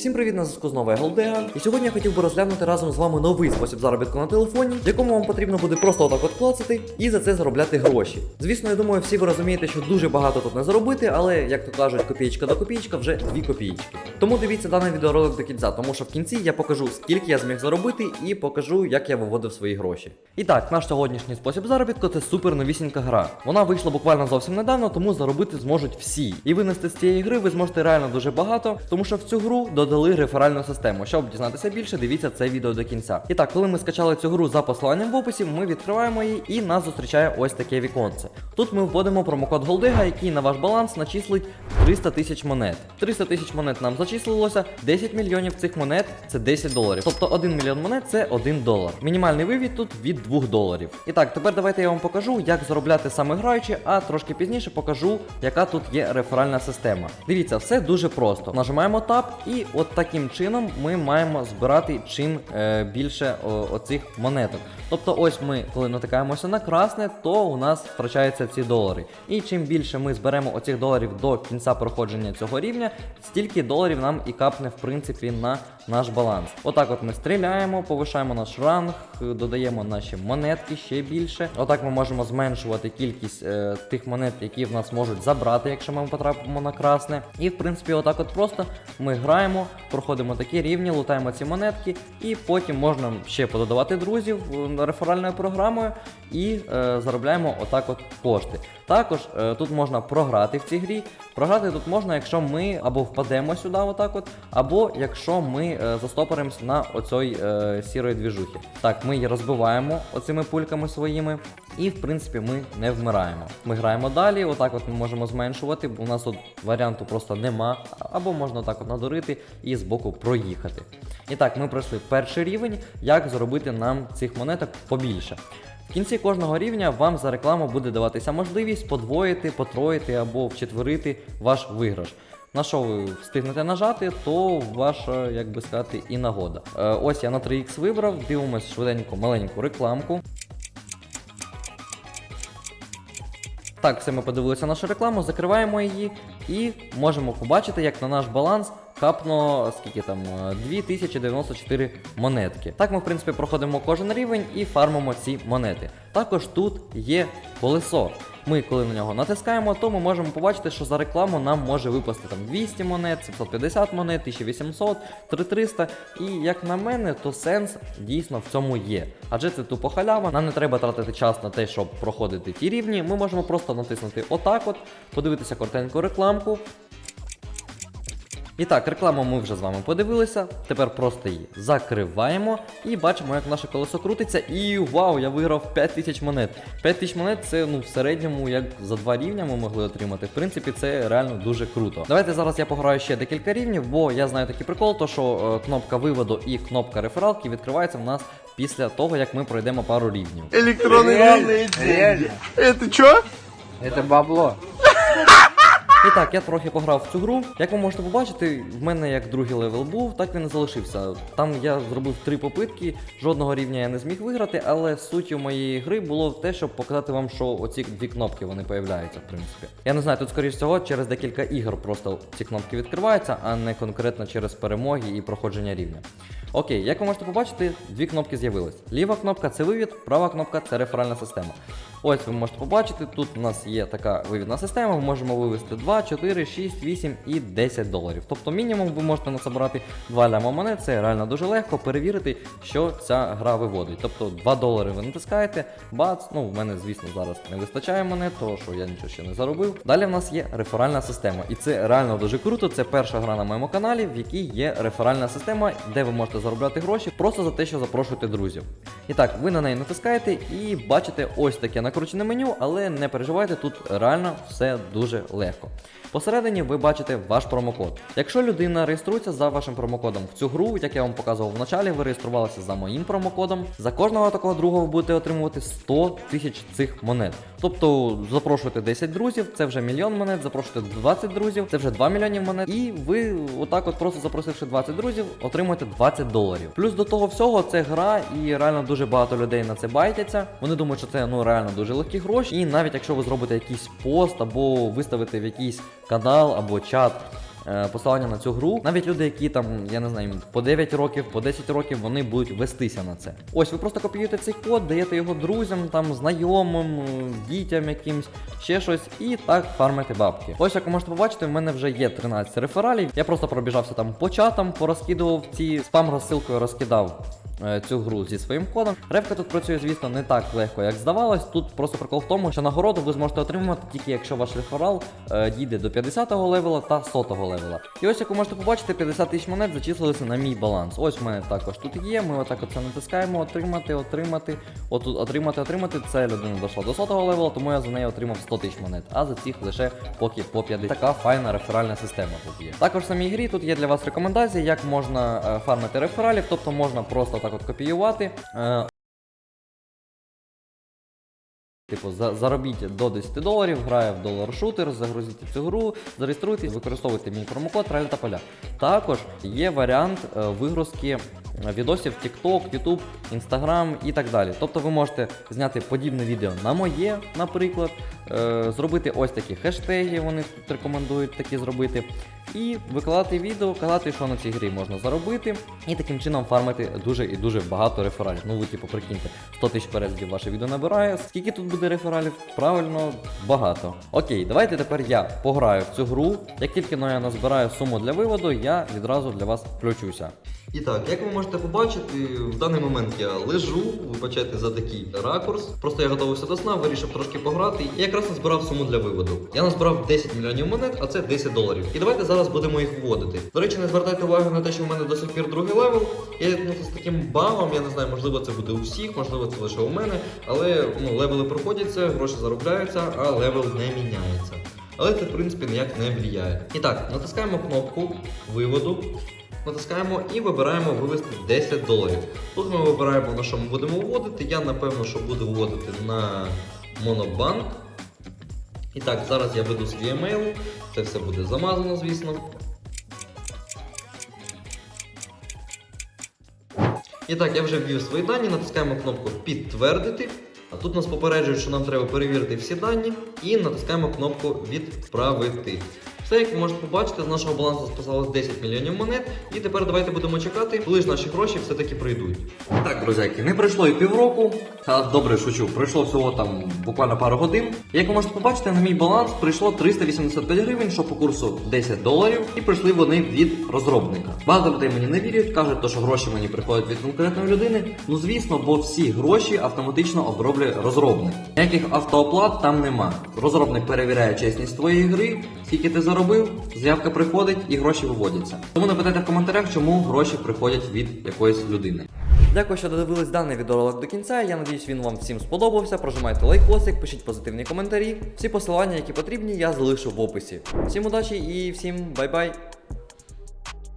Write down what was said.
Всім привіт на зв'язку знову я Голдега. І сьогодні я хотів би розглянути разом з вами новий спосіб заробітку на телефоні, в якому вам потрібно буде просто отак от клацати і за це заробляти гроші. Звісно, я думаю, всі ви розумієте, що дуже багато тут не заробити, але як то кажуть, копієчка до копієчка вже дві копієчки. Тому дивіться даний відеоролик до кінця, тому що в кінці я покажу, скільки я зміг заробити, і покажу, як я виводив свої гроші. І так, наш сьогоднішній спосіб заробітку це супер новісінька гра. Вона вийшла буквально зовсім недавно, тому заробити зможуть всі. І винести з цієї гри ви зможете реально дуже багато, тому що в цю гру додали реферальну систему. Щоб дізнатися більше, дивіться це відео до кінця. І так, коли ми скачали цю гру за посиланням в описі, ми відкриваємо її і нас зустрічає ось таке віконце. Тут ми вводимо промокод Голдега, який на ваш баланс начислить 300 тисяч монет. 300 тисяч монет нам зачислилося, 10 мільйонів цих монет це 10 доларів. Тобто 1 мільйон монет це 1 долар. Мінімальний вивід тут від 2 доларів. І так, тепер давайте я вам покажу, як заробляти саме граючи, а трошки пізніше покажу, яка тут є реферальна система. Дивіться, все дуже просто. Нажимаємо Tab, і от таким чином ми маємо збирати чим е, більше оцих монеток. Тобто, ось ми, коли натикаємося на красне, то у нас втрачаються ці долари. І чим більше ми зберемо оцих доларів до кінця проходження цього рівня, стільки доларів нам і капне в принципі на наш баланс. Отак, от ми стріляємо, повишаємо наш ранг, додаємо наші монетки ще більше. Отак ми можемо зменшувати кількість е, тих монет, які в нас можуть забрати, якщо ми потрапимо на красне. І в принципі, отак, от просто ми граємо, проходимо такі рівні, лутаємо ці монетки, і потім можна ще пододавати друзів е, реферальною програмою і е, заробляємо отак от кошти. Також е, тут можна програти в цій грі. Програти тут можна, якщо ми або впадемо сюди, отак от, або якщо ми е, застопоримось на оцій е, сірої двіжухи. Так, ми її розбиваємо оцими пульками своїми, і в принципі ми не вмираємо. Ми граємо далі, отак от ми можемо зменшувати, бо у нас тут варіанту просто нема. Або можна так от надурити і збоку проїхати. І так, ми пройшли перший рівень, як зробити нам цих монеток побільше. В кінці кожного рівня вам за рекламу буде даватися можливість подвоїти, потроїти або вчетверити ваш виграш. На що ви встигнете нажати, то ваша, як би сказати, і нагода. Е, ось я на 3х вибрав, дивимось швиденько маленьку рекламку. Так, все ми подивилися нашу рекламу, закриваємо її і можемо побачити, як на наш баланс капно скільки там е, 2094 монетки. Так ми, в принципі, проходимо кожен рівень і фармимо ці монети. Також тут є колесо. Ми, коли на нього натискаємо, то ми можемо побачити, що за рекламу нам може випасти там 200 монет, 750 монет, 1800, 3300. І як на мене, то сенс дійсно в цьому є. Адже це тупо халява. Нам не треба тратити час на те, щоб проходити ті рівні. Ми можемо просто натиснути отак, от, подивитися коротеньку рекламку. І так, рекламу ми вже з вами подивилися. Тепер просто її закриваємо і бачимо, як наше колесо крутиться. І вау, я виграв 5000 монет. 5000 монет це ну в середньому, як за два рівня ми могли отримати. В принципі, це реально дуже круто. Давайте зараз я пограю ще декілька рівнів, бо я знаю такий прикол, то що е, кнопка виводу і кнопка рефералки відкривається в нас після того, як ми пройдемо пару рівнів. Электронные Реально, реально. Это чё? Это бабло. І так, я трохи пограв в цю гру. Як ви можете побачити, в мене як другий левел був, так він і залишився. Там я зробив три попитки, жодного рівня я не зміг виграти, але суттю моєї гри було те, щоб показати вам, що оці дві кнопки вони появляються, в принципі. Я не знаю, тут скоріш всього через декілька ігор просто ці кнопки відкриваються, а не конкретно через перемоги і проходження рівня. Окей, як ви можете побачити, дві кнопки з'явились. Ліва кнопка це вивід, права кнопка це реферальна система. Ось ви можете побачити, тут у нас є така вивідна система, ми можемо вивести 2, 4, 6, 8 і 10 доларів. Тобто мінімум ви можете насобирати 2 ляма монет, це реально дуже легко перевірити, що ця гра виводить. Тобто 2 долари ви натискаєте, бац, ну в мене, звісно, зараз не вистачає монет, тому що я нічого ще не заробив. Далі в нас є реферальна система, і це реально дуже круто. Це перша гра на моєму каналі, в якій є реферальна система, де ви можете заробляти гроші просто за те, що запрошуєте друзів. І так, ви на неї натискаєте і бачите ось таке накручене меню, але не переживайте, тут реально все дуже легко. Посередині ви бачите ваш промокод. Якщо людина реєструється за вашим промокодом в цю гру, як я вам показував в началі, ви реєструвалися за моїм промокодом. За кожного такого другого ви будете отримувати 100 тисяч цих монет. Тобто запрошуєте 10 друзів, це вже мільйон монет, запрошуєте 20 друзів, це вже 2 мільйонів монет. І ви отак, от просто запросивши 20 друзів, отримуєте 20 доларів. Плюс до того всього, це гра, і реально дуже багато людей на це байтяться. Вони думають, що це ну реально дуже легкі гроші. І навіть якщо ви зробите якийсь пост або виставите в якийсь канал або чат е, посилання на цю гру. Навіть люди, які там, я не знаю, по 9 років, по 10 років, вони будуть вестися на це. Ось ви просто копіюєте цей код, даєте його друзям, там, знайомим, е, дітям якимсь, ще щось, і так фармите бабки. Ось як ви можете побачити, в мене вже є 13 рефералів. Я просто пробіжався там по чатам, порозкидував ці спам розсилкою розкидав цю гру зі своїм кодом. Ревка тут працює, звісно, не так легко, як здавалось. Тут просто прикол в тому, що нагороду ви зможете отримати тільки якщо ваш реферал е, дійде до 50-го левела та 100-го левела. І ось як ви можете побачити, 50 тисяч монет зачислилися на мій баланс. Ось в мене також тут є. Ми отак оце натискаємо, отримати, отримати. Отут отримати, отримати. Це людина дійшла до 100-го левела, тому я за неї отримав 100 тисяч монет. А за цих лише поки по 50. Така файна реферальна система тут є. Також в самій грі тут є для вас рекомендації, як можна е, фармити рефералів, тобто можна просто так от копіювати. е, Типу, за, заробіть до 10 доларів, грає в долар шутер, загрузіть цю гру, зареєструйтесь, використовуйте мій промокод Траль та поля. Також є варіант е, вигрузки відосів TikTok, YouTube, Instagram і так далі. Тобто ви можете зняти подібне відео на моє, наприклад, е, зробити ось такі хештеги, вони тут рекомендують такі зробити. І викладати відео, казати, що на цій грі можна заробити, і таким чином фармити дуже і дуже багато рефералів. Ну ви типу прикиньте, 100 тисяч переглядів ваше відео набирає. Скільки тут буде рефералів? Правильно, багато. Окей, давайте тепер я пограю в цю гру. Як тільки ну, я назбираю суму для виводу, я відразу для вас включуся. І так, як ви можете побачити, в даний момент я лежу, вибачайте за такий ракурс. Просто я готувався до сна, вирішив трошки пограти і якраз назбирав суму для виводу. Я назбирав 10 мільйонів монет, а це 10 доларів. І давайте зараз будемо їх вводити. До речі, не звертайте увагу на те, що в мене до сих пір другий левел. Я зіткнувся з таким багом, я не знаю, можливо, це буде у всіх, можливо, це лише у мене. Але ну, левели проходяться, гроші заробляються, а левел не міняється. Але це, в принципі, ніяк не впливає. І так, натискаємо кнопку виводу. Натискаємо і вибираємо вивести 10 доларів. Тут ми вибираємо на що ми будемо вводити. Я напевно, що буду вводити на Монобанк. І так, зараз я веду свій емейл. Це все буде замазано, звісно. І так, я вже ввів свої дані, натискаємо кнопку підтвердити. А тут нас попереджують, що нам треба перевірити всі дані, і натискаємо кнопку відправити. Все, як ви можете побачити, з нашого балансу списалось 10 мільйонів монет. І тепер давайте будемо чекати, коли ж наші гроші все-таки прийдуть. Так, друзяки, не пройшло і півроку. А, добре, шучу, пройшло всього там буквально пару годин. Як ви можете побачити, на мій баланс прийшло 385 гривень, що по курсу 10 доларів, і прийшли вони від розробника. Багато людей мені не вірять, кажуть, що гроші мені приходять від конкретної людини. Ну звісно, бо всі гроші автоматично оброблює розробник. Ніяких автооплат там нема. Розробник перевіряє чесність твоєї гри, скільки ти заробив, заявка приходить і гроші виводяться. Тому напитайте в коментарях, чому гроші приходять від якоїсь людини. Дякую, що додивились даний відеоролик до кінця. Я надіюсь, він вам всім сподобався. Прожимайте лайкосик, пишіть позитивні коментарі. Всі посилання, які потрібні, я залишу в описі. Всім удачі і всім бай-бай!